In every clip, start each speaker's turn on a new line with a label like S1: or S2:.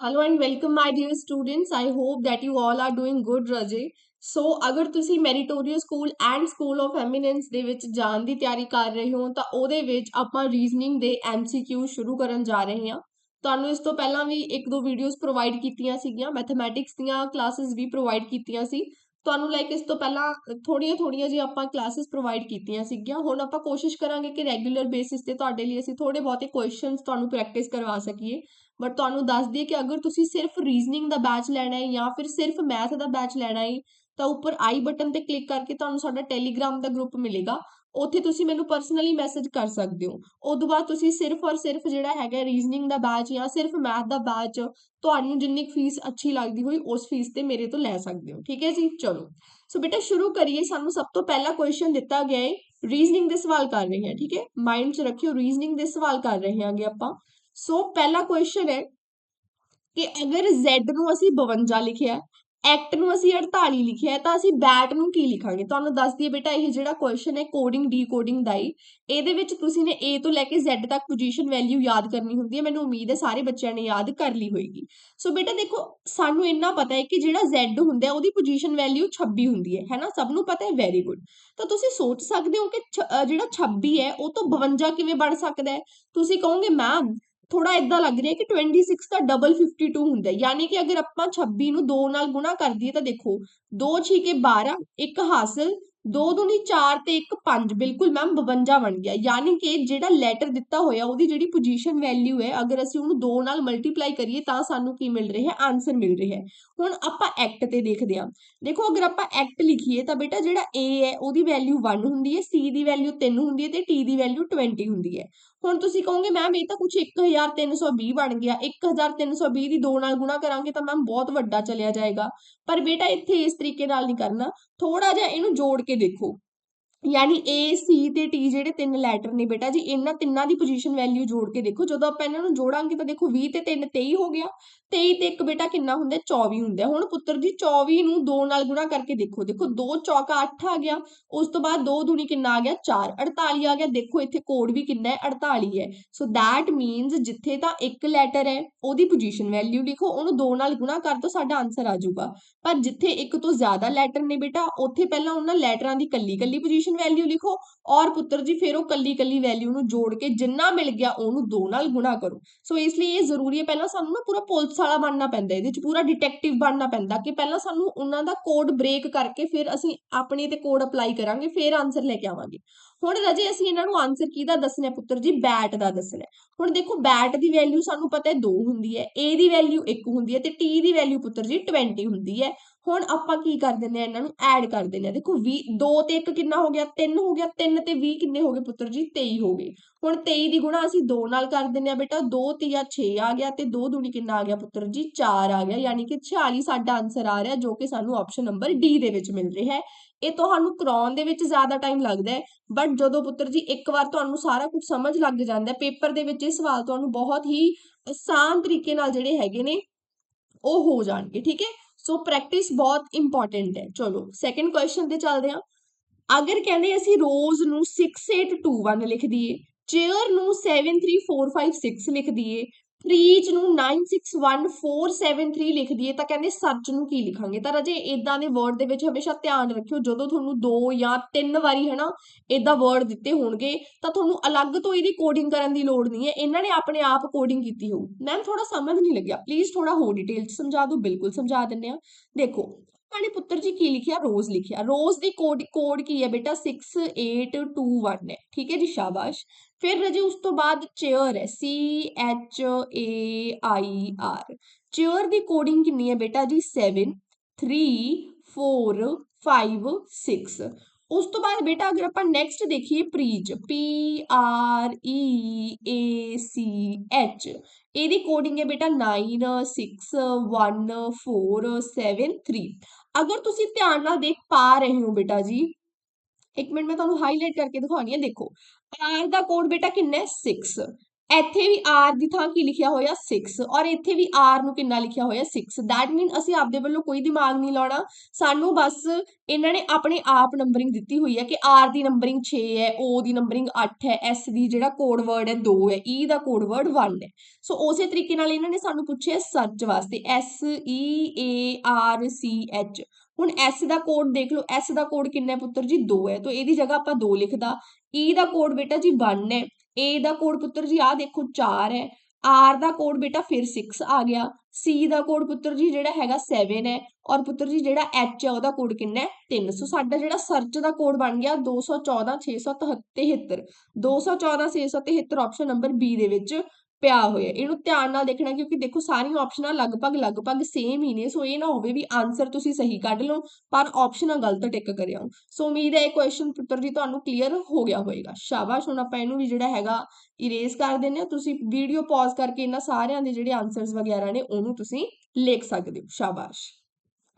S1: Hello and welcome my dear students I hope that you all are doing good, ਰਜੇ so ਅਗਰ ਤੁਸੀਂ meritorious school and school of eminence ਦੇ ਵਿੱਚ ਜਾਣ ਦੀ ਤਿਆਰੀ ਕਰ ਰਹੇ ਹੋ ਤਾਂ ਉਹਦੇ ਵਿੱਚ ਆਪਾਂ ਰੀਜ਼ਨਿੰਗ ਦੇ ਐਮਸੀਕਿਊ ਸ਼ੁਰੂ ਕਰਨ ਜਾ ਰਹੇ ਹਾਂ ਤੁਹਾਨੂੰ ਇਸ ਤੋਂ ਪਹਿਲਾਂ ਵੀ ਇੱਕ ਦੋ ਵੀਡੀਓਜ਼ ਪ੍ਰੋਵਾਈਡ ਕੀਤੀਆਂ ਸੀਗੀਆਂ ਮੈਥਮੈਟਿਕਸ ਦੀਆਂ ਕਲਾਸਿਸ ਵੀ ਪ੍ਰੋਵਾਈਡ ਕੀਤੀਆਂ ਸੀ ਤੁਹਾਨੂੰ ਲਾਈਕ ਇਸ ਤੋਂ ਪਹਿਲਾਂ ਥੋੜੀਆਂ ਥੋੜੀਆਂ ਜੀ ਆਪਾਂ ਕਲਾਸਿਸ ਪ੍ਰੋਵਾਈਡ ਕੀਤੀਆਂ ਸੀਗੀਆਂ ਹੁਣ ਆਪਾਂ ਕੋਸ਼ਿਸ਼ ਕਰਾਂਗੇ ਕਿ ਰੈਗੂਲਰ ਬੇਸਿਸ ਤੇ ਤੁਹਾਡੇ ਲਈ ਅਸੀਂ ਥੋੜੇ ਬਹੁਤੇ ਕੁਐਸਚਨਸ ਤੁਹਾਨੂੰ ਪ੍ਰੈਕਟਿਸ ਕਰਵਾ ਸਕੀਏ ਬਟ ਤੁਹਾਨੂੰ ਦੱਸ ਦਈਏ ਕਿ ਅਗਰ ਤੁਸੀਂ ਸਿਰਫ ਰੀਜ਼ਨਿੰਗ ਦਾ ਬੈਚ ਲੈਣਾ ਹੈ ਜਾਂ ਫਿਰ ਸਿਰਫ ਮੈਥ ਦਾ ਬੈਚ ਲੈਣਾ ਹੈ, ਤਾਂ ਉੱਪਰ ਆਈ ਬਟਨ ਤੇ ਕਲਿੱਕ ਕਰਕੇ ਤੁਹਾਨੂੰ ਸਾਡਾ ਟੈਲੀਗ੍ਰਾਮ ਦਾ ਗਰੁੱਪ ਮਿਲੇਗਾ। ਉੱਥੇ ਤੁਸੀਂ ਮੈਨੂੰ ਪਰਸਨਲੀ ਮੈਸੇਜ ਕਰ ਸਕਦੇ ਹੋ। ਉਦੋਂ ਬਾਅਦ ਤੁਸੀਂ ਸਿਰਫ ਔਰ ਸਿਰਫ ਜਿਹੜਾ ਹੈਗਾ ਰੀਜ਼ਨਿੰਗ ਦਾ ਬੈਚ ਜਾਂ ਸਿਰਫ ਮੈਥ ਦਾ ਬੈਚ ਤੁਹਾਨੂੰ ਜਿੰਨੀ ਫੀਸ ਅੱਛੀ ਲੱਗਦੀ ਹੋਈ ਉਸ ਫੀਸ ਤੇ ਮੇਰੇ ਤੋਂ ਲੈ ਸਕਦੇ ਹੋ। ਠੀਕ ਹੈ ਜੀ? ਚਲੋ। ਸੋ ਬੇਟਾ, ਸ਼ੁਰੂ ਕਰੀਏ। ਸਾਨੂੰ ਸਭ ਤੋਂ ਪਹਿਲਾ ਕੁਐਸਚਨ ਦਿੱਤਾ ਗਿਆ ਹੈ ਰੀਜ਼ਨਿੰਗ ਦੇ ਸਵਾਲ ਕਰ ਰਹੇ ਹਾਂ। ਠੀਕ ਹੈ? ਮਾਈਂਡ 'ਚ ਰੱਖਿਓ ਰੀਜ਼ਨਿੰਗ ਦੇ ਸਵਾਲ ਕਰ ਰਹੇ ਹਾਂਗੇ ਆਪਾਂ। ਸੋ ਪਹਿਲਾ ਕੁਐਸਚਨ ਹੈ ਕਿ ਅਗਰ Z ਨੂੰ ਅਸੀਂ 52 ਲਿਖਿਆ ਐਕਟ ਨੂੰ ਅਸੀਂ 48 ਲਿਖਿਆ ਤਾਂ ਅਸੀਂ ਬੈਟ ਨੂੰ ਕੀ ਲਿਖਾਂਗੇ? ਤੁਹਾਨੂੰ ਦੱਸ ਦਈਏ ਬੇਟਾ, ਇਹ ਜਿਹੜਾ ਕੁਐਸਚਨ ਹੈ ਕੋਡਿੰਗ ਡੀਕੋਡਿੰਗ ਦਾ ਹੀ। ਇਹਦੇ ਵਿੱਚ ਤੁਸੀਂ ਨੇ A ਤੋਂ ਲੈ ਕੇ Z ਤੱਕ ਪੋਜੀਸ਼ਨ ਵੈਲਿਊ ਯਾਦ ਕਰਨੀ ਹੁੰਦੀ ਹੈ। ਮੈਨੂੰ ਉਮੀਦ ਹੈ ਸਾਰੇ ਬੱਚਿਆਂ ਨੇ ਯਾਦ ਕਰ ਲਈ ਹੋਏਗੀ। ਸੋ ਬੇਟਾ ਦੇਖੋ, ਸਾਨੂੰ ਇੰਨਾ ਪਤਾ ਹੈ ਕਿ ਜਿਹੜਾ Z ਹੁੰਦਾ ਉਹਦੀ ਪੋਜੀਸ਼ਨ ਵੈਲਿਊ 26 ਹੁੰਦੀ ਹੈ, ਹੈਨਾ? ਸਭ ਨੂੰ ਪਤਾ ਹੈ? ਵੈਰੀ ਗੁੱਡ ਤਾਂ ਤੁਸੀਂ ਸੋਚ ਸਕਦੇ ਹੋ ਕਿ ਜਿਹੜਾ 26 ਹੈ, ਉਹ ਤੋਂ 52 ਕਿਵੇਂ ਬਣ ਸਕਦਾ ਹੈ? ਤੁਸੀਂ ਕਹੋਗੇ ਮੈਮ ਥੋੜਾ ਇਦਾਂ ਲੱਗ ਰਿਹਾ ਕਿ 26 ਦਾ ਡਬਲ 52 ਹੁੰਦਾ ਯਾਨੀ ਕਿ ਅਗਰ ਆਪਾਂ 26 ਨੂੰ 2 ਨਾਲ ਗੁਣਾ ਕਰ ਦਈਏ ਤਾਂ ਦੇਖੋ 2 6 ਕੇ 12 ਇੱਕ ਹਾਸਲ 2 ਦੂਣੀ 4 ਤੇ 1 5 ਬਿਲਕੁਲ ਮੈਮ 52 ਬਣ ਗਿਆ। ਯਾਨੀ ਕਿ ਜਿਹੜਾ ਲੈਟਰ ਦਿੱਤਾ ਹੋਇਆ, ਉਹਦੀ ਜਿਹੜੀ ਪੋਜੀਸ਼ਨ ਵੈਲਿਊ ਹੈ, ਅਗਰ ਅਸੀਂ ਉਹਨੂੰ 2 ਨਾਲ ਮਲਟੀਪਲਾਈ ਕਰੀਏ ਤਾਂ ਸਾਨੂੰ ਕੀ ਮਿਲ ਰਿਹਾ ਹੈ? ਆਨਸਰ ਮਿਲ ਰਿਹਾ ਹੈ। ਹੁਣ ਆਪਾਂ ਐਕਟ ਤੇ ਦੇਖਦੇ ਹਾਂ। ਦੇਖੋ, ਅਗਰ ਆਪਾਂ ਐਕਟ ਲਿਖੀਏ ਤਾਂ ਬੇਟਾ ਜਿਹੜਾ A ਹੈ, ਉਹਦੀ ਵੈਲਿਊ 1 ਹੁੰਦੀ ਹੈ, C ਦੀ ਵੈਲਿਊ 3 ਹੁੰਦੀ ਹੈ ਤੇ T ਦੀ ਵੈਲਿਊ 20 ਹੁੰਦੀ ਹੈ। ਹੁਣ ਤੁਸੀਂ ਕਹੋਗੇ ਮੈਮ ਇਹ ਤਾਂ ਕੁਝ 1320 ਬਣ ਗਿਆ। 1320 ਦੀ 2 ਨਾਲ ਗੁਣਾ ਕਰਾਂਗੇ ਤਾਂ ਮੈਮ ਬਹੁਤ ਵੱਡਾ ਚਲਿਆ ਜਾਏਗਾ। ਪਰ ਬੇਟਾ ਇੱਥੇ ਇਸ ਤਰੀਕੇ ਨਾਲ ਨਹੀਂ ਕਰਨਾ। ਥੋੜਾ ਜਿਹਾ ਇਹਨੂੰ ਜੋੜ ਕੇ ਦੇਖੋ। ਯਾਨੀ A, C ਤੇ T ਜਿਹੜੇ ਤਿੰਨ ਲੈਟਰ ਨੇ ਬੇਟਾ ਜੀ, ਇਹਨਾਂ ਤਿੰਨਾਂ ਦੀ ਪੋਜੀਸ਼ਨ ਵੈਲਿਊ ਜੋੜ ਕੇ ਦੇਖੋ। ਜਦੋਂ ਆਪਾਂ ਇਹਨਾਂ ਨੂੰ ਜੋੜਾਂਗੇ ਤਾਂ ਦੇਖੋ 20 ਤੇ 3 23 ਹੋ ਗਿਆ। 23 ਤੇ 1 ਬੇਟਾ ਕਿੰਨਾ ਹੁੰਦਾ? 24 ਹੁੰਦਾ। ਹੁਣ ਪੁੱਤਰ ਜੀ 24 ਨੂੰ 2 ਨਾਲ ਗੁਣਾ ਕਰਕੇ ਦੇਖੋ। ਦੇਖੋ 2 ਚੌਕਾ 8 ਆ ਗਿਆ। ਉਸ ਤੋਂ ਬਾਅਦ 2 ਦੂਣੀ ਕਿੰਨਾ ਆ ਗਿਆ? 4 48 ਆ ਗਿਆ। ਦੇਖੋ, ਇੱਥੇ ਕੋਡ ਵੀ ਕਿੰਨਾ ਹੈ? 48 ਹੈ। ਸੋ ਥੈਟ ਮੀਨਸ ਜਿੱਥੇ ਤਾਂ ਇੱਕ ਲੈਟਰ ਹੈ, ਉਹਦੀ ਪੋਜੀਸ਼ਨ ਵੈਲਿਊ ਲਿਖੋ। ਉਹਨੂੰ 2 ਨਾਲ ਗੁਣਾ ਕਰ ਦੋ ਸਾਡਾ ਆਨਸਰ ਆ ਜਾਊਗਾ। ਪਰ ਜਿੱਥੇ ਇੱਕ ਤੋਂ ਜ਼ਿਆਦਾ ਲੈਟਰ ਨੇ ਬੇਟਾ, ਉੱਥੇ ਪਹਿਲਾਂ ਉਹਨਾਂ ਲੈਟਰਾਂ ਦੀ ਕੱਲੀ ਕੱਲੀ ਪੋਜੀਸ਼ਨ ਵੈਲਿਊ ਲਿਖੋ ਔਰ ਪੁੱਤਰ ਜੀ ਫਿਰ ਉਹ ਕੱਲੀ ਕੱਲੀ ਵੈਲਿਊ ਨੂੰ ਜੋੜ ਕੇ ਜਿੰਨਾ ਮਿਲ ਗਿਆ ਉਹਨੂੰ 2 ਨਾਲ ਗੁਣਾ ਕਰੋ। ਸੋ ਇਸ ਲਈ ਇਹ ਜ਼ਰੂਰੀ ਹੈ, ਪਹਿਲਾਂ ਸਾਨੂੰ ਨਾ ਪੂਰਾ ਪੁਲਿਸ ਵਾਲਾ ਬਣਨਾ ਪੈਂਦਾ, ਇਹਦੇ ਵਿੱਚ ਪੂਰਾ ਡਿਟੈਕਟਿਵ ਬਣਨਾ ਪੈਂਦਾ ਕਿ ਪਹਿਲਾਂ ਸਾਨੂੰ ਉਹਨਾਂ ਦਾ ਕੋਡ ਬ੍ਰੇਕ ਕਰਕੇ ਫਿਰ ਅਸੀਂ ਆਪਣੇ ਤੇ ਕੋਡ ਅਪਲਾਈ ਕਰਾਂਗੇ, ਫਿਰ ਆਨਸਰ ਲੈ ਕੇ ਆਵਾਂਗੇ। ਹੁਣ ਰਜੇ, ਅਸੀਂ ਇਹਨਾਂ ਨੂੰ ਆਨਸਰ ਕਿਹਦਾ ਦੱਸਣਾ ਪੁੱਤਰ ਜੀ ਬੈਟ ਦਾ ਦੱਸਣਾ ਹੁਣ ਦੇਖੋ ਬੈਟ ਦੀ ਵੈਲਿਊ ਸਾਨੂੰ ਪਤਾ ਹੈ 2 ਹੁੰਦੀ ਹੈ, A ਦੀ ਵੈਲਿਊ 1 ਹੁੰਦੀ ਹੈ ਤੇ T ਦੀ ਵੈਲਿਊ ਪੁੱਤਰ ਜੀ 20 ਹੁੰਦੀ ਹੈ। ਹੁਣ ਆਪਾਂ ਕੀ ਕਰ ਦਿੰਦੇ ਆ ਇਹਨਾਂ ਨੂੰ ਐਡ ਕਰ ਦਿੰਦੇ ਆ। ਦੇਖੋ 20 2 ਤੇ 1 ਕਿੰਨਾ ਹੋ ਗਿਆ? 3 ਹੋ ਗਿਆ। 3 ਤੇ 20 ਕਿੰਨੇ ਹੋ ਗਏ ਪੁੱਤਰ ਜੀ? 23 ਹੋ ਗਏ। ਹੁਣ 23 ਦੀ ਗੁਣਾ ਅਸੀਂ 2 ਨਾਲ ਕਰ ਦਿੰਦੇ ਆ ਬੇਟਾ। 2 ਤੀਆ 6 ਆ ਗਿਆ ਤੇ 2 ਦੂਣੀ ਕਿੰਨਾ ਆ ਗਿਆ ਪੁੱਤਰ ਜੀ? 4 ਆ ਗਿਆ। ਯਾਨੀ ਕਿ 46 ਸਾਡਾ ਆਨਸਰ ਆ ਰਿਹਾ ਜੋ ਕਿ ਸਾਨੂੰ ਆਪਸ਼ਨ ਨੰਬਰ ਡੀ ਦੇ ਵਿੱਚ ਮਿਲ ਰਿਹਾ ਹੈ। ਇਹ ਤੁਹਾਨੂੰ ਕਰਾਉਣ ਦੇ ਵਿੱਚ ਜ਼ਿਆਦਾ ਟਾਈਮ ਲੱਗਦਾ ਹੈ। ਬਟ ਜਦੋਂ ਪੁੱਤਰ ਜੀ ਇੱਕ ਵਾਰ ਤੁਹਾਨੂੰ ਸਾਰਾ ਕੁਝ ਸਮਝ ਲੱਗ ਜਾਂਦਾ ਹੈ ਪੇਪਰ ਦੇ ਵਿੱਚ ਇਹ ਸਵਾਲ ਤੁਹਾਨੂੰ ਬਹੁਤ ਹੀ ਆਸਾਨ ਤਰੀਕੇ ਨਾਲ ਜਿਹੜੇ ਹੈਗੇ ਨੇ, ਉਹ ਹੋ ਜਾਣਗੇ। ਠੀਕ ਹੈ? ਸੋ ਪ੍ਰੈਕਟਿਸ ਬਹੁਤ ਇੰਪੋਰਟੈਂਟ ਹੈ। ਚਲੋ ਸੈਕੰਡ ਕੁਐਸਚਨ ਤੇ ਚੱਲਦੇ ਹਾਂ। ਅਗਰ ਕਹਿੰਦੇ ਅਸੀਂ ਰੋਜ਼ ਨੂੰ 6821 ਲਿਖ ਦਈਏ ਚੇਅਰ ਨੂੰ 73456 ਲਿਖ ਦਈਏ ਫ੍ਰੀਜ ਨੂੰ 961473 ਲਿਖ ਦਈਏ ਤਾਂ ਕਹਿੰਦੇ ਸੱਚ ਨੂੰ ਕੀ ਲਿਖਾਂਗੇ? ਤਾਂ ਰਾਜੇ ਇਦਾਂ ਦੇ ਵਰਡ ਦੇ ਵਿੱਚ ਹਮੇਸ਼ਾ ਧਿਆਨ ਰੱਖਿਓ, ਜਦੋਂ ਤੁਹਾਨੂੰ ਦੋ ਜਾਂ ਤਿੰਨ ਵਾਰੀ ਹਨਾ ਇਦਾਂ ਵਰਡ ਦਿੱਤੇ ਹੋਣਗੇ, ਤਾਂ ਤੁਹਾਨੂੰ ਅਲੱਗ ਤੋਂ ਇਹਦੀ ਕੋਡਿੰਗ ਕਰਨ ਦੀ ਲੋੜ ਨਹੀਂ ਹੈ, ਇਹਨਾਂ ਨੇ ਆਪਣੇ ਆਪ ਕੋਡਿੰਗ ਕੀਤੀ ਹੋਊ। ਮੈਮ ਥੋੜਾ ਸਮਝ ਨਹੀਂ ਲੱਗਿਆ ਪਲੀਜ਼ ਥੋੜਾ ਹੋਰ ਡਿਟੇਲ ਚ ਸਮਝਾ ਦਿਓ, ਬਿਲਕੁਲ ਸਮਝਾ ਦਿੰਨੇ ਆ ਦੇਖੋ ਆਪਣੇ ਪੁੱਤਰ ਜੀ ਕੀ ਲਿਖਿਆ ਰੋਜ਼ ਲਿਖਿਆ ਰੋਜ਼ ਦੀ ਕੋਡ ਕੋਡ ਕੀ ਹੈ ਬੇਟਾ 6821 ਹੈ ਠੀਕ ਹੈ ਜੀ ਸ਼ਾਬਾਸ਼ ਫਿਰ ਰਜੀ ਉਸ ਤੋਂ ਬਾਅਦ ਚੇਅਰ ਹੈ C H A I R chair the coding ਕਿੰਨੀ ਹੈ ਬੇਟਾ ਜੀ 7 3 4 5 6 ਉਸ ਤੋਂ ਬਾਅਦ ਬੇਟਾ, ਅਗਰ ਆਪਾਂ ਨੈਕਸਟ ਦੇਖੀਏ preach P R E A C H, ਇਹਦੀ ਕੋਡਿੰਗ ਹੈ ਬੇਟਾ 9 6 1 4 7 3 ਅਗਰ ਤੁਸੀਂ ਧਿਆਨ ਨਾਲ ਦੇਖ ਪਾ ਰਹੇ ਹੋ ਬੇਟਾ ਜੀ, ਇੱਕ ਮਿੰਟ ਮੈਂ ਤੁਹਾਨੂੰ ਹਾਈਲਾਈਟ ਕਰਕੇ ਦਿਖਾਉਣੀ ਹੈ। ਦੇਖੋ ਆਰ ਦਾ ਕੋਡ ਬੇਟਾ ਕਿੰਨਾ ਹੈ? 6 ਇੱਥੇ ਵੀ r ਦੀ ਥਾਂ ਕੀ ਲਿਖਿਆ ਹੋਇਆ? 6 ਔਰ ਇੱਥੇ ਵੀ r ਨੂੰ ਕਿੰਨਾ ਲਿਖਿਆ ਹੋਇਆ? 6 ਦੈਟ ਮੀਨ ਅਸੀਂ ਆਪਦੇ ਵੱਲੋਂ ਕੋਈ ਦਿਮਾਗ ਨਹੀਂ ਲਾਉਣਾ। ਸਾਨੂੰ ਬਸ ਇਹਨਾਂ ਨੇ ਆਪਣੇ ਆਪ ਨੰਬਰਿੰਗ ਦਿੱਤੀ ਹੋਈ ਹੈ ਕਿ r ਦੀ ਨੰਬਰਿੰਗ 6 ਹੈ, o ਦੀ ਨੰਬਰਿੰਗ 8 ਹੈ, s ਦੀ ਜਿਹੜਾ ਕੋਡ ਵਰਡ ਹੈ 2 ਹੈ e ਦਾ ਕੋਡ ਵਰਡ 1 ਹੈ। ਸੋ ਉਸੇ ਤਰੀਕੇ ਨਾਲ ਇਹਨਾਂ ਨੇ ਸਾਨੂੰ ਪੁੱਛਿਆ ਸਰਚ ਵਾਸਤੇ। S e a, r, c, h ਹੁਣ s ਦਾ ਕੋਡ ਦੇਖ ਲਓ। S ਦਾ ਕੋਡ ਕਿੰਨਾ ਹੈ ਪੁੱਤਰ ਜੀ? 2 ਹੈ। ਤਾਂ ਇਹਦੀ ਜਗ੍ਹਾ ਆਪਾਂ 2 ਲਿਖਦਾ। E ਦਾ ਕੋਡ ਬੇਟਾ ਜੀ 1 ਹੈ। A ਦਾ ਕੋਡ ਪੁੱਤਰ ਜੀ ਆ ਦੇਖੋ 4 ਹੈ। R ਦਾ ਕੋਡ ਬੇਟਾ ਫਿਰ 6 ਆ ਗਿਆ। ਸੀ ਦਾ ਕੋਡ ਪੁੱਤਰ ਜੀ ਜਿਹੜਾ ਹੈਗਾ 7 ਹੈ ਔਰ ਪੁੱਤਰ ਜੀ ਜਿਹੜਾ ਐਚ ਹੈ ਉਹਦਾ ਕੋਡ ਕਿੰਨਾ ਹੈ? 3 ਸੋ ਸਾਡਾ ਜਿਹੜਾ ਸਰਚ ਦਾ ਕੋਡ ਬਣ ਗਿਆ 214 673 214 673 ਆਪਸ਼ਨ ਨੰਬਰ ਬੀ ਦੇ ਵਿੱਚ। ਪਿਆ ਹੋਇਆ ਇਹਨੂੰ ਧਿਆਨ ਨਾਲ ਦੇਖਣਾ ਕਿਉਂਕਿ ਦੇਖੋ ਸਾਰੀਆਂ ਆਪਸ਼ਨਾਂ ਲਗਭਗ ਲਗਭਗ ਸੇਮ ਹੀ ਨੇ ਸੋ ਇਹ ਨਾ ਹੋਵੇ ਵੀ ਆਨਸਰ ਤੁਸੀਂ ਸਹੀ ਕੱਢ ਲਓ, ਪਰ ਆਪਸ਼ਨਾਂ ਗਲਤ ਟਿਕ ਕਰਿਆ। ਸੋ ਉਮੀਦ ਹੈ ਇਹ ਕੁਐਸਚਨ ਪੁੱਤਰ ਜੀ ਤੁਹਾਨੂੰ ਕਲੀਅਰ ਹੋ ਗਿਆ ਹੋਵੇਗਾ। ਸ਼ਾਬਾਸ਼, ਹੁਣ ਆਪਾਂ ਇਹਨੂੰ ਵੀ ਜਿਹੜਾ ਹੈਗਾ ਇਰੇਜ਼ ਕਰ ਦਿੰਨੇ ਆ ਤੁਸੀਂ ਵੀਡੀਓ ਪੌਜ਼ ਕਰਕੇ ਇਹਨਾਂ ਸਾਰਿਆਂ ਦੇ ਜਿਹੜੇ ਆਨਸਰਸ ਵਗੈਰਾ ਨੇ, ਉਹਨੂੰ ਤੁਸੀਂ ਲਿਖ ਸਕਦੇ ਹੋ। ਸ਼ਾਬਾਸ਼।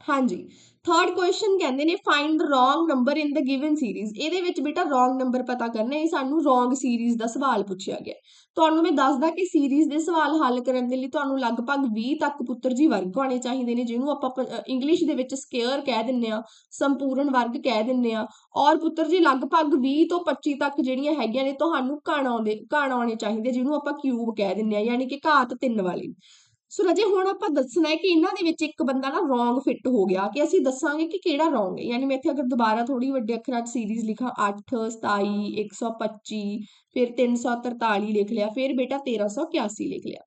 S1: ਹਾਂਜੀ। ਥਰਡ ਕੁਐਸਚਨ ਕਹਿੰਦੇ ਨੇ find wrong number in the given series ਇਹਦੇ ਵਿੱਚ ਬੇਟਾ ਰੋਂਗ ਨੰਬਰ ਪਤਾ ਕਰਨਾ, ਇਹ ਸਾਨੂੰ ਰੋਂਗ ਸੀਰੀਜ਼ ਦਾ ਸਵਾਲ ਪੁੱਛਿਆ ਗਿਆ। ਤੁਹਾਨੂੰ ਮੈਂ ਦੱਸਦਾ ਕਿ ਸੀਰੀਜ਼ ਦੇ ਸਵਾਲ ਹੱਲ ਕਰਨ ਦੇ ਲਈ ਤੁਹਾਨੂੰ ਲਗਭਗ 20 ਤੱਕ ਪੁੱਤਰ ਜੀ ਵਰਗ ਆਉਣੇ ਚਾਹੀਦੇ ਨੇ, ਜਿਹਨੂੰ ਆਪਾਂ ਇੰਗਲਿਸ਼ ਦੇ ਵਿੱਚ ਸਕੇਅਰ ਕਹਿ ਦਿੰਨੇ ਆ ਸੰਪੂਰਨ ਵਰਗ ਕਹਿ ਦਿੰਨੇ ਆ ਔਰ ਪੁੱਤਰ ਜੀ ਲਗਭਗ 20 ਤੋਂ 25 ਤੱਕ ਜਿਹੜੀਆਂ ਹੈਗੀਆਂ ਨੇ, ਤੁਹਾਨੂੰ ਘਣ ਆਉਂਦੇ, ਘਣ ਆਉਣੇ ਚਾਹੀਦੇ, ਜਿਹਨੂੰ ਆਪਾਂ ਕਿਊਬ ਕਹਿ ਦਿੰਨੇ ਆ ਯਾਨੀ ਕਿ ਘਾਤ 3 ਵਾਲੀ। ਸੋ ਰਾਜੇ ਹੁਣ ਆਪਾਂ ਦੱਸਣਾ ਹੈ ਕਿ ਇਹਨਾਂ ਦੇ ਵਿੱਚ ਇੱਕ ਬੰਦਾ ਨਾ ਰੋਂਗ ਫਿੱਟ ਹੋ ਗਿਆ ਕਿ ਅਸੀਂ ਦੱਸਾਂਗੇ ਕਿ ਕਿਹੜਾ ਰੋਂਗ ਹੈ। ਯਾਨੀ ਮੈਂ ਇੱਥੇ ਅਗਰ ਦੁਬਾਰਾ ਥੋੜੀ ਵੱਡੇ ਅੱਖਰਾਂ 'ਚ ਸੀਰੀਜ਼ ਲਿਖਾਂ 8 27 125 ਫਿਰ 343 ਲਿਖ ਲਿਆ, ਫਿਰ ਬੇਟਾ 1381 ਲਿਖ ਲਿਆ।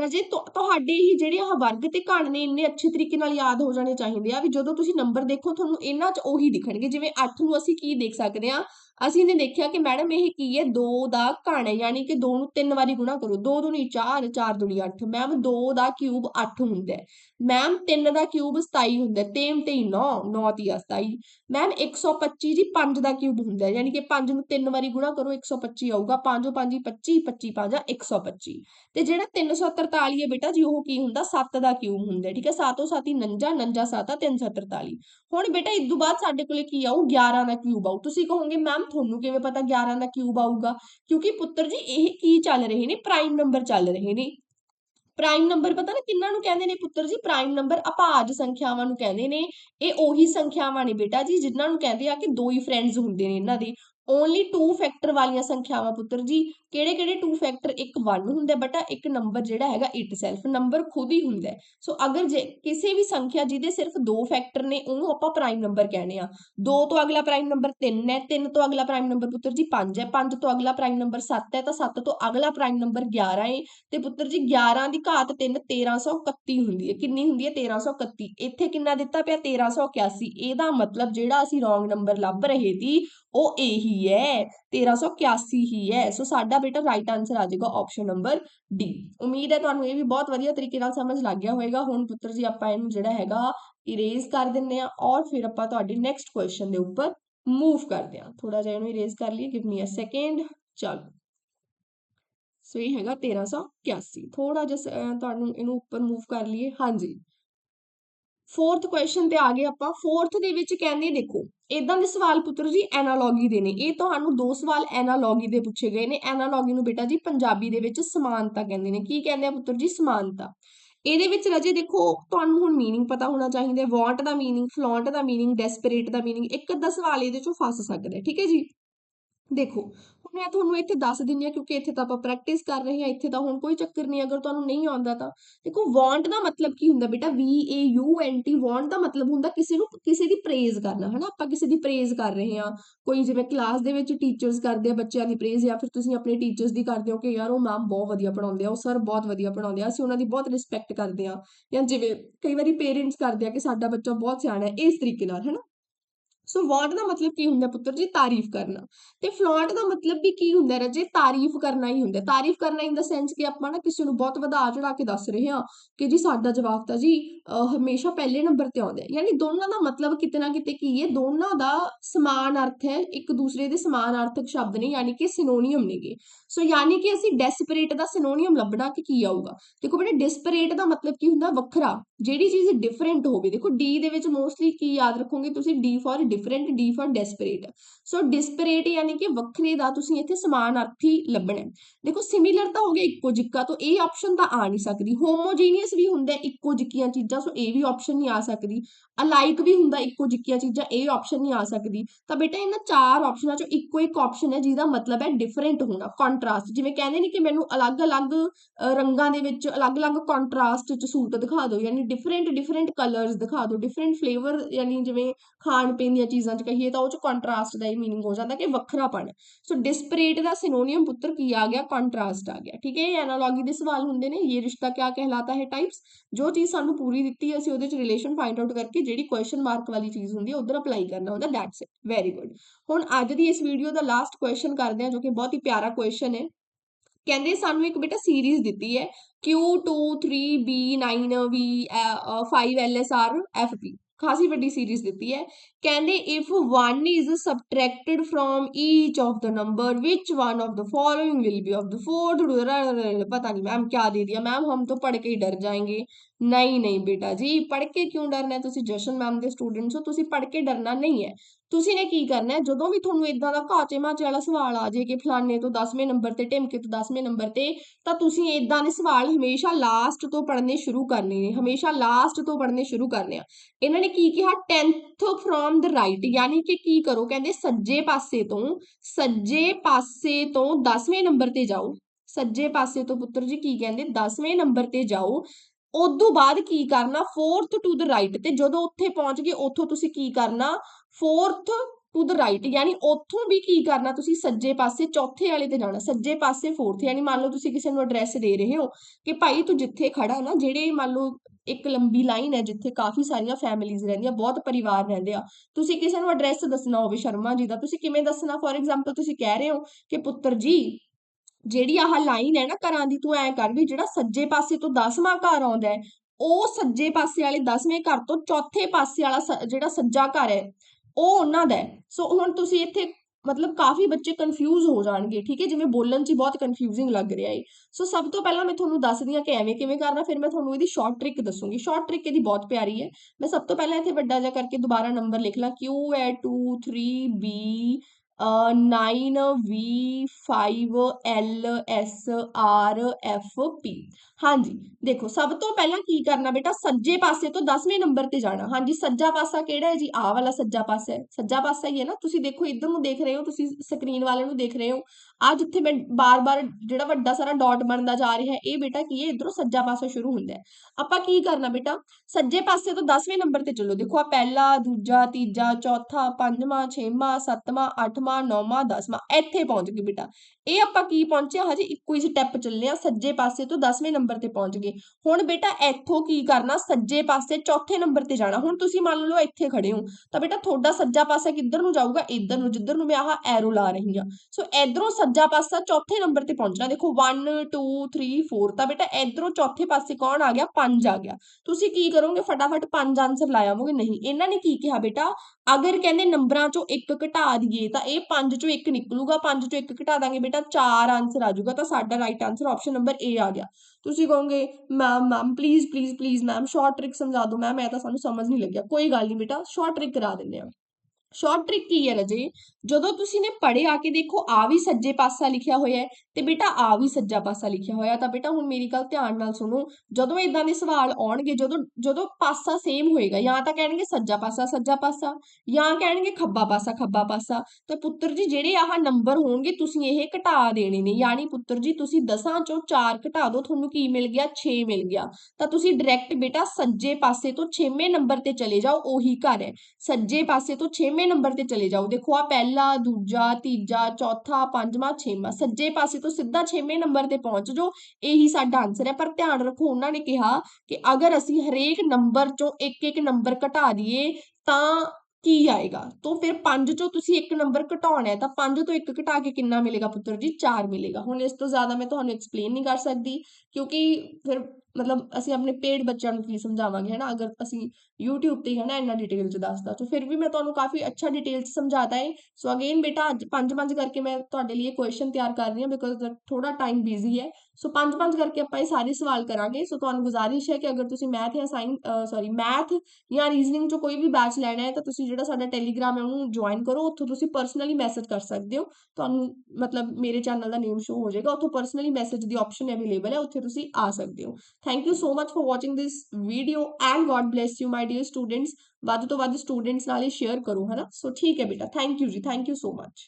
S1: ਰਾਜੇ ਤੁਹਾਡੇ ਹੀ ਜਿਹੜੇ ਆ ਵਰਗ ਤੇ ਘਣ ਨੇ, ਇੰਨੇ ਅੱਛੇ ਤਰੀਕੇ ਨਾਲ ਯਾਦ ਹੋ ਜਾਣੇ ਚਾਹੀਦੇ ਆ ਵੀ ਜਦੋਂ ਤੁਸੀਂ ਨੰਬਰ ਦੇਖੋ, ਤੁਹਾਨੂੰ ਇਹਨਾਂ 'ਚ ਉਹੀ ਦਿਖਣਗੇ, ਜਿਵੇਂ 8 ਨੂੰ ਅਸੀਂ ਕੀ ਦੇਖ ਸਕਦੇ ਆ? ਅਸੀਂ ਨੇ ਦੇਖਿਆ ਕਿ ਮੈਡਮ ਇਹ ਕੀ ਹੈ? 2 ਦਾ ਘਣ ਹੈ, ਯਾਨੀ ਕਿ 2 ਨੂੰ ਤਿੰਨ ਵਾਰੀ ਗੁਣਾ ਕਰੋ। 2 ਦੁਨੀ 4 4 ਦੁਨੀ 8 ਮੈਮ 2 ਦਾ ਕਿਊਬ 8 ਹੁੰਦਾ ਹੈ। ਮੈਮ 3 ਦਾ ਕਿਊਬ 27 ਹੁੰਦਾ ਹੈ। 3 ਤੇ 9 9 ਤੇ 27 ਮੈਮ 125 ਜੀ 5 ਦਾ ਕਿਊਬ ਹੁੰਦਾ ਹੈ। ਯਾਨੀ ਕਿ 5 ਨੂੰ ਤਿੰਨ ਵਾਰੀ ਗੁਣਾ ਕਰੋ 125 ਆਊਗਾ। 5 5 25 25 5 125 ਤੇ ਜਿਹੜਾ 343 ਹੈ ਬੇਟਾ ਜੀ, ਉਹ ਕੀ ਹੁੰਦਾ? 7 ਦਾ ਕਿਊਬ ਹੁੰਦਾ ਠੀਕ ਹੈ? 7 7 49 49 7 343 ਹੁਣ ਬੇਟਾ, ਇਸ ਤੋਂ ਬਾਅਦ ਸਾਡੇ ਕੋਲੇ ਕੀ ਆਊ? 11 ਦਾ ਕਿਊਬ ਆਊ। ਤੁਸੀਂ ਕਹੋਗੇ, ਮੈਮ ਤੁਹਾਨੂੰ ਕਿਵੇਂ ਪਤਾ 11 ਦਾ ਕਿਊਬ ਆਊਗਾ? ਕਿਉਂਕਿ ਪੁੱਤਰ ਜੀ, ਇਹ ਕੀ ਚੱਲ ਰਹੇ ਨੇ? ਪ੍ਰਾਈਮ ਨੰਬਰ ਚੱਲ ਰਹੇ ਨੇ। ਪ੍ਰਾਈਮ ਨੰਬਰ ਪਤਾ ਨਾ ਕਿੰਨਾਂ ਨੂੰ ਕਹਿੰਦੇ ਨੇ ਪੁੱਤਰ ਜੀ? ਪ੍ਰਾਈਮ ਨੰਬਰ ਅਪਾਜ ਸੰਖਿਆਵਾਂ ਨੂੰ ਕਹਿੰਦੇ ਨੇ। ਇਹ ਉਹੀ ਸੰਖਿਆਵਾਂ ਨੇ ਬੇਟਾ ਜੀ, ਜਿਨ੍ਹਾਂ ਨੂੰ ਕਹਿੰਦੇ ਆ ਕਿ ਦੋ ਹੀ ਫਰੈਂਡਸ ਹੁੰਦੇ ਨੇ ਇਹਨਾਂ ਦੇ। ਓਨਲੀ 2 ਫੈਕਟਰ ਵਾਲੀਆਂ ਸੰਖਿਆਵਾਂ ਪੁੱਤਰ ਜੀ। ਕਿਹੜੇ ਕਿਹੜੇ 2 ਫੈਕਟਰ ਇੱਕ 1 ਹੁੰਦਾ ਬਟਾ, ਇੱਕ ਨੰਬਰ ਜਿਹੜਾ ਹੈਗਾ ਇਟ ਸੈਲਫ ਨੰਬਰ ਖੁਦ ਹੀ ਹੁੰਦਾ ਸੋ ਅਗਰ ਜੇ ਕਿਸੇ ਵੀ ਸੰਖਿਆ ਜਿਹਦੇ ਸਿਰਫ 2 ਫੈਕਟਰ ਨੇ, ਉਹਨੂੰ ਆਪਾਂ ਪ੍ਰਾਈਮ ਨੰਬਰ ਕਹਿੰਦੇ ਆ 2 ਤੋਂ ਅਗਲਾ ਪ੍ਰਾਈਮ ਨੰਬਰ 3 ਹੈ 3 ਤੋਂ ਅਗਲਾ ਪ੍ਰਾਈਮ ਨੰਬਰ ਪੁੱਤਰ ਜੀ 5 ਹੈ। 5 ਤੋਂ ਅਗਲਾ ਪ੍ਰਾਈਮ ਨੰਬਰ 7 ਹੈ, ਤਾਂ 7 ਤੋਂ ਅਗਲਾ ਪ੍ਰਾਈਮ ਨੰਬਰ 11 ਹੈ। ਤੇ ਪੁੱਤਰ ਜੀ 11 ਦੀ ਘਾਤ 3 1331 ਹੁੰਦੀ ਹੈ। ਕਿੰਨੀ ਹੁੰਦੀ ਹੈ? 1331 ਇੱਥੇ ਕਿੰਨਾ ਦਿੱਤਾ ਪਿਆ? 1381 ਇਹਦਾ ਮਤਲਬ ਜਿਹੜਾ ਅਸੀਂ ਰੋਂਗ ਨੰਬਰ ਲੱਭ ਰਹੇ ਸੀ ਉਹ ਇਹੀ ਹੈ 1381 ਹੀ ਹੈ। ਸੋ ਸਾਡਾ ਬੇਟਾ ਰਾਈਟ ਆਨਸਰ ਆ ਜਾਏਗਾ ਆਪਸ਼ਨ ਨੰਬਰ ਡੀ ਉਮੀਦ ਹੈ ਤੁਹਾਨੂੰ ਇਹ ਵੀ ਬਹੁਤ ਵਧੀਆ ਤਰੀਕੇ ਨਾਲ ਸਮਝ ਲੱਗ ਗਿਆ ਹੋਵੇਗਾ। ਹੁਣ ਪੁੱਤਰ ਜੀ, ਆਪਾਂ ਇਹਨੂੰ ਜਿਹੜਾ ਹੈਗਾ ਇਰੇਜ਼ ਕਰ ਦਿੰਨੇ ਆ ਔਰ ਫਿਰ ਆਪਾਂ ਤੁਹਾਡੇ ਨੈਕਸਟ ਕੁਐਸਚਨ ਦੇ ਉੱਪਰ ਮੂਵ ਕਰਦੇ ਆ ਥੋੜਾ ਜਿਹਾ ਇਹਨੂੰ ਇਰੇਜ਼ ਕਰ ਲਈਏ। ਗਿਵ ਮੀ ਅ ਸੈਕਿੰਡ ਚਲੋ। ਸੋ ਇਹ ਹੈਗਾ 1381 ਥੋੜਾ ਜਿਹਾ ਤੁਹਾਨੂੰ ਇਹਨੂੰ ਉੱਪਰ ਮੂਵ ਕਰ ਲਈਏ। ਹਾਂਜੀ। ਫੋਰਥ ਕੁਐਸਚਨ ਤੇ ਆ ਗਏ ਆਪਾਂ ਫੋਰਥ ਦੇ ਵਿੱਚ ਕਹਿੰਦੇ ਦੇਖੋ ਇਦਾਂ ਦੇ ਸਵਾਲ ਪੁੱਤਰ ਜੀ ਐਨਾਲੋਗੀ ਦੇ ਨੇ ਇਹ ਤੁਹਾਨੂੰ ਦੋ ਸਵਾਲ ਐਨਾਲੋਗੀ ਦੇ ਪੁੱਛੇ ਗਏ ਨੇ ਐਨਾਲੋਗੀ ਨੂੰ ਬੇਟਾ ਜੀ ਪੰਜਾਬੀ ਦੇ ਵਿੱਚ ਸਮਾਨਤਾ ਕਹਿੰਦੇ ਨੇ ਕੀ ਕਹਿੰਦੇ ਆ ਪੁੱਤਰ ਜੀ ਸਮਾਨਤਾ ਇਹਦੇ ਵਿੱਚ ਰਜੇ ਦੇਖੋ ਤੁਹਾਨੂੰ ਹੁਣ मीनिंग ਪਤਾ ਹੋਣਾ ਚਾਹੀਦਾ ਵਾਂਟ ਦਾ मीनिंग ਫਲੌਂਟ ਦਾ मीनिंग ਡੈਸਪਰੇਟ ਦਾ मीनिंग ਇੱਕ ਅੱਧਾ ਸਵਾਲ ਇਹਦੇ ਚੋਂ ਫਸ ਸਕਦਾ ਠੀਕ ਹੈ ਜੀ ਦੇਖੋ, ਹੁਣ ਮੈਂ ਤੁਹਾਨੂੰ ਇੱਥੇ ਦੱਸ ਦਿੰਨੀ ਆ ਕਿਉਂਕਿ ਇੱਥੇ ਤਾਂ ਆਪਾਂ ਪ੍ਰੈਕਟਿਸ ਕਰ ਰਹੇ ਹਾਂ, ਇੱਥੇ ਤਾਂ ਹੁਣ ਕੋਈ ਚੱਕਰ ਨਹੀਂ, ਅਗਰ ਤੁਹਾਨੂੰ ਨਹੀਂ ਆਉਂਦਾ ਤਾਂ। ਦੇਖੋ ਵਾਂਟ ਦਾ ਮਤਲਬ ਕੀ ਹੁੰਦਾ ਬੇਟਾ? V A U N T want ਦਾ ਮਤਲਬ ਹੁੰਦਾ ਕਿਸੇ ਨੂੰ, ਕਿਸੇ ਦੀ ਪ੍ਰੇਜ਼ ਕਰਨਾ, ਹਨਾ? ਆਪਾਂ ਕਿਸੇ ਦੀ ਪ੍ਰੇਜ਼ ਕਰ ਰਹੇ ਹਾਂ। ਕੋਈ ਜਿਵੇਂ ਕਲਾਸ ਦੇ ਵਿੱਚ ਟੀਚਰਸ ਕਰਦੇ ਆ, ਬੱਚਿਆਂ ਦੀ ਪ੍ਰੇਜ਼ ਜਾਂ ਫਿਰ ਤੁਸੀਂ ਆਪਣੇ ਟੀਚਰਸ ਦੀ ਕਰਦੇ ਹੋ ਕਿ ਯਾਰ ਉਹ ਮੈਮ ਬਹੁਤ ਵਧੀਆ ਪੜਾਉਂਦੇ ਆ, ਉਹ ਸਰ ਬਹੁਤ ਵਧੀਆ ਪੜਾਉਂਦੇ ਆ, ਅਸੀਂ ਉਹਨਾਂ ਦੀ ਬਹੁਤ ਰਿਸਪੈਕਟ ਕਰਦੇ ਆ ਜਾਂ ਜਿਵੇਂ ਕਈ ਵਾਰੀ ਪੇਰੈਂਟਸ ਕਰਦੇ ਆ ਕਿ ਸਾਡਾ ਬੱਚਾ ਬਹੁਤ ਸਿਆਣਾ ਹੈ, ਇਸ ਤਰੀਕੇ ਨਾਲ, ਹਨਾ? ਸੋ ਵਾਂਟ ਦਾ ਮਤਲਬ ਕੀ ਹੁੰਦਾ ਪੁੱਤਰ ਜੀ? ਤਾਰੀਫ ਕਰਨਾ। ਤੇ ਫਲੌਂਟ ਦਾ ਮਤਲਬ ਵੀ ਕੀ ਹੁੰਦਾ ਰਜੇ? ਤਾਰੀਫ ਕਰਨਾ ਹੀ ਹੁੰਦਾ। ਤਾਰੀਫ ਕਰਨਾ ਇਨ ਦਾ ਸੈਂਸ ਕਿ ਆਪਾਂ ਨਾ ਕਿਸੇ ਨੂੰ ਬਹੁਤ ਵਧਾ ਚੜਾ ਕੇ ਦੱਸ ਰਹੇ ਹਾਂ ਕਿ ਜੀ ਸਾਡਾ ਜਵਾਬ ਤਾਂ ਜੀ ਹਮੇਸ਼ਾ ਪਹਿਲੇ ਨੰਬਰ ਤੇ ਆਉਂਦਾ ਹੈ। ਯਾਨੀ ਦੋਨਾਂ ਦਾ ਮਤਲਬ ਕਿਤੇ ਨਾ ਕਿਤੇ ਕੀ ਹੈ? ਦੋਨਾਂ ਦਾ ਸਮਾਨ ਅਰਥ ਹੈ, ਇੱਕ ਦੂਸਰੇ ਦੇ ਸਮਾਨ ਅਰਥਕ ਸ਼ਬਦ ਨੇ, ਯਾਨੀ ਕਿ ਸਿਨੋਨੀਅਮ ਨੇਗੇ। ਸੋ ਯਾਨੀ ਕਿ ਅਸੀਂ ਡੈਸਪਰੇਟ ਦਾ ਸਿਨੋਨੀਅਮ ਲੱਭਣਾ ਕਿ ਕੀ ਆਊਗਾ? ਦੇਖੋ ਬੇਟੇ ਡਿਸਪਰੇਟ ਦਾ ਮਤਲਬ ਕੀ ਹੁੰਦਾ? ਵੱਖਰਾ। ਜਿਹੜੀ ਚੀਜ਼ ਡਿਫਰੈਂਟ ਹੋਵੇ। ਦੇਖੋ ਡੀ ਦੇ ਵਿੱਚ ਮੋਸਟਲੀ ਕੀ ਯਾਦ ਰੱਖੋਗੇ ਤੁਸੀਂ? D for different D for desperate so desperate ਯਾਨੀ ਕਿ ਵੱਖਰੇ ਦਾ ਤੁਸੀਂ ਇੱਥੇ ਸਮਾਨ ਅਰਥ ਹੀ ਲੱਭਣਾ ਦੇਖੋ ਸਿਮਿਲਰ ਤਾਂ ਹੋ ਗਿਆ ਇੱਕੋ ਜਿੱਕਾ ਤੋਂ ਇਹ ਆਪਸ਼ਨ ਤਾਂ ਆ ਨਹੀਂ ਸਕਦੀ ਹੋਮੋਜੀਨੀਅਸ ਵੀ ਹੁੰਦਾ ਇੱਕੋ ਜਿੱਕੀਆਂ ਚੀਜ਼ਾਂ ਸੋ ਇਹ ਵੀ ਆਪਸ਼ਨ ਨਹੀਂ ਆ ਸਕਦੀ ਅਲਾਈਕ ਵੀ ਹੁੰਦਾ ਇੱਕੋ ਜਿੱਕੀਆਂ ਚੀਜ਼ਾਂ ਇਹ ਆਪਸ਼ਨ ਨਹੀਂ ਆ ਸਕਦੀ। ਤਾਂ ਬੇਟਾ, ਇਹਨਾਂ ਚਾਰ ਆਪਸ਼ਨਾਂ ਚੋਂ ਇੱਕੋ ਇੱਕ ਆਪਸ਼ਨ ਹੈ, ਜਿਹਦਾ ਮਤਲਬ ਹੈ ਡਿਫਰੈਂਟ ਹੋਣਾ ਕੰਟਰਾਸਟ ਜਿਵੇਂ ਕਹਿੰਦੇ ਨੇ ਕਿ ਮੈਨੂੰ ਅਲੱਗ-ਅਲੱਗ ਰੰਗਾਂ ਦੇ ਵਿੱਚ ਅਲੱਗ-ਅਲੱਗ ਕੰਟਰਾਸਟ ਚ ਸੂਟ ਦਿਖਾ ਦਿਓ, ਯਾਨੀ ਡਿਫਰੈਂਟ ਡਿਫਰੈਂਟ ਕਲਰਸ ਦਿਖਾ ਦਿਓ ਡਿਫਰੈਂਟ ਫਲੇਵਰ ਯਾਨੀ ਜਿਵੇਂ ਖਾਣ ਪੀਣ ਦੀਆਂ ਚੀਜ਼ਾਂ ਚ ਕਹੀਏ ਤਾਂ ਉਹ ਚ ਕੰਟਰਾਸਟ ਦਾ ਹੀ ਮੀਨਿੰਗ ਹੋ ਜਾਂਦਾ ਕਿ ਵੱਖਰਾਪਣ। ਸੋ ਡਿਸਪਰੇਟ ਦਾ ਸਿਨੋਨੀਅਮ ਪੁੱਤਰ ਕੀ ਆ ਗਿਆ? ਕੰਟਰਾਸਟ ਆ ਗਿਆ। ਠੀਕ ਹੈ, ਇਹ ਐਨਾਲੋਜੀ ਦੇ ਸਵਾਲ ਹੁੰਦੇ ਨੇ, ਇਹ ਰਿਸ਼ਤਾ ਕਿਆ ਕਹਿਲਾਤਾ ਹੈ ਟਾਈਪਸ ਜੋ ਚੀਜ਼ ਸਾਨੂੰ ਪੂਰੀ ਦਿੱਤੀ, ਅਸੀਂ ਉਹਦੇ ਚ ਰਿਲੇਸ਼ਨ ਫਾਈਂਡ ਆਊਟ ਕਰਕੇ ਜਿਹੜੀ ਕੁਐਸਚਨ ਮਾਰਕ ਵਾਲੀ ਚੀਜ਼ ਹੁੰਦੀ ਹੈ, ਉਧਰ ਅਪਲਾਈ ਕਰਨਾ ਹੁੰਦਾ ਦੈਟਸ ਇਟ ਵੈਰੀ ਗੁੱਡ ਹੁਣ ਅੱਜ ਦੀ ਇਸ ਵੀਡੀਓ ਦਾ ਲਾਸਟ ਕੁਐਸਚਨ ਕਰਦੇ ਹਾਂ, ਜੋ ਕਿ ਬਹੁਤ ਹੀ ਪਿਆਰਾ ਕੁਐਸਚਨ ਹੈ। ਕਹਿੰਦੇ ਸਾਨੂੰ ਇੱਕ ਬੇਟਾ ਸੀਰੀਜ਼ ਦਿੱਤੀ ਹੈ Q2 3B 9V 5 LSR FP ਖਾਸੀ ਵੱਡੀ ਸੀਰੀਜ਼ ਦਿੱਤੀ ਹੈ। ਕਹਿੰਦੇ if one is subtracted from each of the number which one of the following will be of the fourth पता नहीं मैम क्या दे दिया मैम हम तो पढ़ के ही डर जाएंगे ਨਹੀਂ ਨਹੀਂ ਬੇਟਾ ਜੀ ਪੜ੍ਹ ਕੇ ਕਿਉਂ ਡਰਨਾ ਹੈ ਤੁਸੀਂ ਜਸ਼ਨ ਮੈਮ ਦੇ ਸਟੂਡੈਂਟਸ ਹੋ ਤੁਸੀਂ ਪੜ੍ਹ ਕੇ ਡਰਨਾ ਨਹੀਂ ਹੈ ਤੁਸੀਂ ਨੇ ਕੀ ਕਰਨਾ ਹੈ ਜਦੋਂ ਵੀ ਤੁਹਾਨੂੰ ਇਦਾਂ ਦਾ ਘਾਚੇ ਮਾਚੇ ਵਾਲਾ ਸਵਾਲ ਆ ਜੇ ਕਿ ਫਲਾਣੇ ਤੋਂ 10ਵੇਂ ਨੰਬਰ ਤੇ ਢਿਮਕੇ ਤੋਂ 10ਵੇਂ ਨੰਬਰ ਤੇ ਤਾਂ ਤੁਸੀਂ ਇਦਾਂ ਦੇ ਸਵਾਲ ਹਮੇਸ਼ਾ ਲਾਸਟ ਤੋਂ ਪੜ੍ਹਨੇ ਸ਼ੁਰੂ ਕਰਨੇ ਨੇ ਹਮੇਸ਼ਾ ਲਾਸਟ ਤੋਂ ਪੜ੍ਹਨੇ ਸ਼ੁਰੂ ਕਰਨੇ ਆ ਇਹਨਾਂ ਨੇ ਕੀ ਕਿਹਾ 10th ਫਰੋਮ ਦ ਰਾਈਟ ਯਾਨੀ ਕਿ ਕੀ ਕਰੋ, ਕਹਿੰਦੇ ਸੱਜੇ ਪਾਸੇ ਤੋਂ, ਸੱਜੇ ਪਾਸੇ ਤੋਂ 10ਵੇਂ ਨੰਬਰ ਤੇ ਜਾਓ। ਸੱਜੇ ਪਾਸੇ ਤੋਂ ਪੁੱਤਰ ਜੀ ਕੀ ਕਹਿੰਦੇ 10ਵੇਂ ਨੰਬਰ ਤੇ ਜਾਓ। ਉਦੋਂ ਬਾਅਦ ਕੀ ਕਰਨਾ 4th ਟੂ ਦ ਰਾਈਟ ਤੇ ਜਦੋਂ ਉੱਥੇ ਪਹੁੰਚ ਗਏ, ਉੱਥੋਂ ਤੁਸੀਂ ਕੀ ਕਰਨਾ 4th ਟੂ ਦ ਰਾਈਟ ਯਾਨੀ ਉੱਥੋਂ ਵੀ ਕੀ ਕਰਨਾ ਤੁਸੀਂ ਸੱਜੇ ਪਾਸੇ ਚੌਥੇ ਵਾਲੇ ਤੇ ਜਾਣਾ, ਸੱਜੇ ਪਾਸੇ 4th ਯਾਨੀ ਮੰਨ ਲਓ ਤੁਸੀਂ ਕਿਸੇ ਨੂੰ ਐਡਰੈਸ ਦੇ ਰਹੇ ਹੋ ਕਿ ਭਾਈ ਤੂੰ ਜਿੱਥੇ ਖੜਾ ਨਾ, ਜਿਹੜੇ ਮੰਨ ਲਓ ਇੱਕ ਲੰਬੀ ਲਾਈਨ ਹੈ ਜਿੱਥੇ ਕਾਫੀ ਸਾਰੀਆਂ ਫੈਮਿਲੀਜ਼ ਰਹਿੰਦੀਆਂ, ਬਹੁਤ ਪਰਿਵਾਰ ਰਹਿੰਦੇ ਆ, ਤੁਸੀਂ ਕਿਸੇ ਨੂੰ ਐਡਰੈਸ ਦੱਸਣਾ ਹੋਵੇ ਸ਼ਰਮਾ ਜੀ ਦਾ, ਤੁਸੀਂ ਕਿਵੇਂ ਦੱਸਣਾ? ਫੋਰ ਐਗਜ਼ਾਮਪਲ ਤੁਸੀਂ ਕਹਿ ਰਹੇ ਹੋ ਕਿ ਪੁੱਤਰ ਜੀ, ਜਿਹੜੀ ਆਹ ਲਾਈਨ ਹੈ ਨਾ ਘਰਾਂ ਦੀ, ਤੂੰ ਐ ਕਰ ਵੀ ਜਿਹੜਾ ਸੱਜੇ ਪਾਸੇ ਤੋਂ 10ਵਾਂ ਘਰ ਆਉਂਦਾ ਹੈ, ਉਹ ਸੱਜੇ ਪਾਸੇ ਵਾਲੇ 10ਵੇਂ ਘਰ ਤੋਂ ਚੌਥੇ ਪਾਸੇ ਵਾਲਾ ਜਿਹੜਾ ਸੱਜਾ ਘਰ ਹੈ ਉਹ ਉਹਨਾਂ ਦਾ ਸੋ ਹੁਣ ਤੁਸੀਂ ਇੱਥੇ ਮਤਲਬ ਕਾਫੀ ਬੱਚੇ ਕਨਫਿਊਜ਼ ਹੋ ਜਾਣਗੇ, ਠੀਕ ਹੈ? ਜਿਵੇਂ ਬੋਲਣ 'ਚ ਹੀ ਬਹੁਤ ਕਨਫਿਊਜ਼ਿੰਗ ਲੱਗ ਰਿਹਾ ਹੈ। ਸੋ ਸਭ ਤੋਂ ਪਹਿਲਾਂ ਮੈਂ ਤੁਹਾਨੂੰ ਦੱਸਦੀ ਹਾਂ ਕਿ ਐਵੇਂ ਕਿਵੇਂ ਕਰਨਾ, ਫਿਰ ਮੈਂ ਤੁਹਾਨੂੰ ਇਹਦੀ ਸ਼ਾਰਟ ਟ੍ਰਿਕ ਦੱਸੂਗੀ। ਸ਼ਾਰਟ ਟ੍ਰਿਕ ਇਹਦੀ ਬਹੁਤ ਪਿਆਰੀ ਹੈ। ਮੈਂ ਸਭ ਤੋਂ ਪਹਿਲਾਂ ਇੱਥੇ ਵੱਡਾ ਜਿਹਾ ਕਰਕੇ ਦੁਬਾਰਾ ਨੰਬਰ ਲਿਖ ਲਾਂ। Q ਹੈ 2 3 B 9 V 5 L S R F P ਹਾਂਜੀ, ਦੇਖੋ, ਸਭ ਤੋਂ ਪਹਿਲਾਂ ਕੀ ਕਰਨਾ ਬੇਟਾ? ਸੱਜੇ ਪਾਸੇ ਤੋਂ 10ਵੇਂ ਨੰਬਰ ਤੇ ਜਾਣਾ। ਹਾਂਜੀ, ਸੱਜਾ ਪਾਸਾ ਕਿਹੜਾ ਹੈ ਜੀ? ਆਹ ਵਾਲਾ ਸੱਜਾ ਪਾਸਾ ਹੈ। ਸੱਜਾ ਪਾਸਾ ਹੀ ਹੈ ਨਾ? ਤੁਸੀਂ ਦੇਖੋ, ਇੱਧਰ ਨੂੰ ਦੇਖ ਰਹੇ ਹੋ, ਤੁਸੀਂ ਸਕਰੀਨ ਵਾਲੇ ਨੂੰ ਦੇਖ ਰਹੇ ਹੋ। ਆ ਜਿੱਥੇ ਮੈਂ ਬਾਰ-ਬਾਰ ਜਿਹੜਾ ਵੱਡਾ ਸਾਰਾ ਡਾਟ ਬਣਦਾ ਜਾ ਰਿਹਾ ਹੈ, ਇਹ ਬੇਟਾ ਕੀ ਹੈ? ਇਧਰੋਂ ਸੱਜਾ ਪਾਸਾ ਸ਼ੁਰੂ ਹੁੰਦਾ ਹੈ। ਆਪਾਂ ਕੀ ਕਰਨਾ ਬੇਟਾ? ਸੱਜੇ ਪਾਸੇ ਤੋਂ 10ਵੇਂ ਨੰਬਰ ਤੇ ਚੱਲੋ। ਦੇਖੋ ਆ ਪਹਿਲਾ, ਦੂਜਾ, ਤੀਜਾ, ਚੌਥਾ, ਪੰਜਵਾਂ, ਛੇਵਾਂ, ਸੱਤਵਾਂ, ਅੱਠਵਾਂ, ਨੌਵਾਂ, ਦਸਵਾਂ। ਇੱਥੇ ਪਹੁੰਚ ਗਏ ਬੇਟਾ। ਇਹ ਆਪਾਂ ਕੀ ਪਹੁੰਚਿਆ ਹਜੇ ਇੱਕੋ ਹੀ ਸਟੈਪ ਚੱਲੇ ਆ ਸੱਜੇ ਪਾਸੇ ਤੋਂ 10ਵੇਂ ਨੰਬਰ ਤੇ ਪਹੁੰਚ ਗਏ। ਹੁਣ ਬੇਟਾ ਇੱਥੋਂ ਕੀ ਕਰਨਾ? ਸੱਜੇ ਪਾਸੇ ਚੌਥੇ ਨੰਬਰ ਤੇ ਜਾਣਾ। ਹੁਣ ਤੁਸੀਂ ਮੰਨ ਲਓ ਇੱਥੇ ਖੜੇ ਹੋ। ਤਾਂ ਬੇਟਾ ਤੁਹਾਡਾ ਸੱਜਾ ਪਾਸਾ ਕਿੱਧਰ ਨੂੰ ਜਾਊਗਾ? ਇੱਧਰ ਨੂੰ, ਜਿੱਧਰ ਨੂੰ ਮੈਂ ਆਹ ਐਰੋ ਲਾ ਰਹੀ ਹਾਂ। ਸੋ ਇਧਰੋਂ ਸੱਜਾ ਪਾਸਾ ਚੌਥੇ ਨੰਬਰ ਤੇ ਪਹੁੰਚਣਾ। ਦੇਖੋ 1 2 3 4 ਤਾਂ ਬੇਟਾ ਇਧਰੋਂ ਚੌਥੇ ਪਾਸੇ ਕੌਣ ਆ ਗਿਆ? 5 ਆ ਗਿਆ। ਤੁਸੀਂ ਕੀ ਕਰੋਗੇ? ਫਟਾਫਟ 5 ਆਨਸਰ ਲਾ ਆਵੋਗੇ। ਨਹੀਂ, ਇਹਨਾਂ ਨੇ ਕੀ ਕਿਹਾ ਬੇਟਾ? ਅਗਰ ਕਹਿੰਦੇ ਨੰਬਰਾਂ ਚੋਂ ਇੱਕ ਘਟਾ ਦਈਏ ਤਾਂ ਇਹ 5 ਚੋਂ ਇੱਕ ਨਿਕਲੂਗਾ। 5 ਚੋਂ ਇੱਕ ਘਟਾ ਦਾਂਗੇ ਬੇਟਾ 4 ਆਨਸਰ ਆ ਜਾਊਗਾ। ਤਾਂ ਸਾਡਾ right answer option number A ਆ ਗਿਆ। ਤੁਸੀਂ ਕਹੋਗੇ ma'am ma'am please please please ma'am short trick ਸਮਝਾ ਦਿਓ। ਮੈਮ ਇਹ ਤਾਂ ਸਾਨੂੰ ਸਮਝ ਨਹੀਂ ਲੱਗਿਆ। ਕੋਈ ਗੱਲ ਨਹੀਂ ਬੇਟਾ ਸ਼ਾਰਟ ਟ੍ਰਿਕ ਕਰਾ ਦਿੰਦੇ ਆ ਸ਼ਾਰਟ ਟ੍ਰਿਕ ਕੀ ਹੈ ਰਜੇ? ਜਦੋਂ ਤੁਸੀਂ ਨੇ ਪੜ੍ਹੇ ਆ ਕੇ ਦੇਖੋ, ਆ ਵੀ ਸੱਜੇ ਪਾਸਾ ਲਿਖਿਆ ਹੋਇਆ ਹੈ ਤੇ ਬੇਟਾ ਆ ਵੀ ਸੱਜਾ ਪਾਸਾ ਲਿਖਿਆ ਹੋਇਆ ਤਾਂ ਬੇਟਾ ਹੁਣ ਮੇਰੀ ਗੱਲ ਧਿਆਨ ਨਾਲ ਸੁਣੋ, ਜਦੋਂ ਇਦਾਂ ਦੇ ਸਵਾਲ ਆਉਣਗੇ, ਜਦੋਂ ਜਦੋਂ ਪਾਸਾ ਸੇਮ ਹੋਏਗਾ, ਜਾਂ ਤਾਂ ਕਹਿਣਗੇ ਸੱਜਾ ਪਾਸਾ ਸੱਜਾ ਪਾਸਾ, ਜਾਂ ਕਹਿਣਗੇ ਖੱਬਾ ਪਾਸਾ ਖੱਬਾ ਪਾਸਾ, ਤੇ ਪੁੱਤਰ ਜੀ ਜਿਹੜੇ ਆਹ ਨੰਬਰ ਹੋਣਗੇ, ਤੁਸੀਂ ਇਹ ਘਟਾ ਦੇਣੇ ਨੇ। ਯਾਨੀ ਪੁੱਤਰ ਜੀ, ਤੁਸੀਂ 10 ਚੋਂ 4 ਘਟਾ ਦਿਓ, ਤੁਹਾਨੂੰ ਕੀ ਮਿਲ ਗਿਆ? 6 ਮਿਲ ਗਿਆ। ਤਾਂ ਤੁਸੀਂ ਡਾਇਰੈਕਟ ਬੇਟਾ ਸੱਜੇ ਪਾਸੇ ਤੋਂ 6ਵੇਂ ਨੰਬਰ ਤੇ ਚਲੇ ਜਾਓ, ਉਹੀ ਘਰ ਹੈ। ਸੱਜੇ ਪਾਸੇ ਤੋਂ 6ਵੇਂ ਨੰਬਰ ਤੇ ਚਲੇ ਜਾਓ। ਦੇਖੋ ਆ ਪਹਿਲਾ, ਦੂਜਾ, ਤੀਜਾ, ਚੌਥਾ, ਪੰਜਵਾਂ, ਛੇਵਾਂ, ਸੱਜੇ ਪਾਸੇ ਤੋਂ ਸਿੱਧਾ 6ਵੇਂ ਨੰਬਰ ਤੇ ਪਹੁੰਚ ਜਾਓ। ਇਹੀ ਸਾਡਾ ਆਨਸਰ ਹੈ, ਪਰ ਧਿਆਨ ਰੱਖੋ, ਉਹਨਾਂ ਨੇ ਕਿਹਾ ਕਿ ਅਗਰ ਅਸੀਂ ਹਰੇਕ ਨੰਬਰ ਚੋਂ ਇੱਕ ਇੱਕ ਨੰਬਰ ਘਟਾ ਦਈਏ, ਤਾਂ ਕੀ ਆਏਗਾ? ਤੋਂ ਫਿਰ 5 ਚੋਂ ਤੁਸੀਂ ਇੱਕ ਨੰਬਰ ਘਟਾਉਣਾ ਹੈ, ਤਾਂ 5 ਤੋਂ ਇੱਕ ਘਟਾ ਕੇ ਕਿੰਨਾ ਮਿਲੇਗਾ ਪੁੱਤਰ ਜੀ? 4 ਮਿਲੇਗਾ। ਹੁਣ ਇਸ ਤੋਂ ਜ਼ਿਆਦਾ ਮੈਂ ਤੁਹਾਨੂੰ ਐਕਸਪਲੇਨ ਨਹੀਂ ਕਰ ਸਕਦੀ, ਕਿਉਂਕਿ ਫਿਰ ਮਤਲਬ ਅਸੀਂ ਆਪਣੇ ਪੇਡ ਬੱਚਿਆਂ ਨੂੰ ਕੀ ਸਮਝਾਵਾਂਗੇ ਹੈ ਨਾ ਅਗਰ ਅਸੀਂ YouTube ਤੇ ਹੈ ਨਾ ਇੰਨਾ ਡਿਟੇਲ ਚ ਦੱਸਦਾ ਤਾਂ ਫਿਰ ਵੀ ਮੈਂ ਤੁਹਾਨੂੰ ਕਾਫੀ ਅੱਛਾ ਡਿਟੇਲ ਚ ਸਮਝਾਤਾ ਹੈ ਸੋ ਅਗੇਨ ਬੇਟਾ ਅੱਜ ਪੰਜ ਪੰਜ ਕਰਕੇ ਮੈਂ ਤੁਹਾਡੇ ਲਈ ਕੁਐਸਚਨ ਤਿਆਰ ਕਰ ਰਹੀ ਹਾਂ ਬਿਕੋਜ਼ ਥੋੜਾ ਟਾਈਮ ਬਿਜ਼ੀ ਹੈ ਸੋ ਪੰਜ ਪੰਜ ਕਰਕੇ ਆਪਾਂ ਇਹ ਸਾਰੇ ਸਵਾਲ ਕਰਾਂਗੇ ਸੋ ਤੁਹਾਨੂੰ ਗੁਜ਼ਾਰਿਸ਼ ਹੈ ਕਿ ਅਗਰ ਤੁਸੀਂ ਮੈਥ ਜਾਂ ਸਾਇੰਸ ਸੌਰੀ ਮੈਥ ਜਾਂ ਰੀਜ਼ਨਿੰਗ ਚੋਂ ਕੋਈ ਵੀ ਬੈਚ ਲੈਣਾ ਹੈ ਤਾਂ ਤੁਸੀਂ ਜਿਹੜਾ ਸਾਡਾ ਟੈਲੀਗ੍ਰਾਮ ਹੈ ਉਹਨੂੰ ਜੁਆਇਨ ਕਰੋ ਉੱਥੋਂ ਤੁਸੀਂ ਪਰਸਨਲੀ ਮੈਸੇਜ ਕਰ ਸਕਦੇ ਹੋ ਤੁਹਾਨੂੰ ਮਤਲਬ ਮੇਰੇ ਚੈਨਲ ਦਾ ਨੇਮ ਸ਼ੋ ਹੋ ਜਾਏਗਾ ਉੱਥੋਂ ਪਰਸਨਲੀ ਮੈਸੇਜ ਦੀ ਆਪਸ਼ਨ ਅਵੇਲੇਬਲ ਹੈ ਉੱਥੇ ਤੁਸੀਂ ਆ ਸਕਦੇ ਹੋ thank you so much for watching this video and God bless you my dear students ਵੱਧ ਤੋਂ ਵੱਧ ਸਟੂਡੈਂਟਸ ਨਾਲ ਹੀ ਸ਼ੇਅਰ ਕਰੋ ਹਨਾ ਸੋ ਠੀਕ ਹੈ ਬੇਟਾ thank you ji thank you so much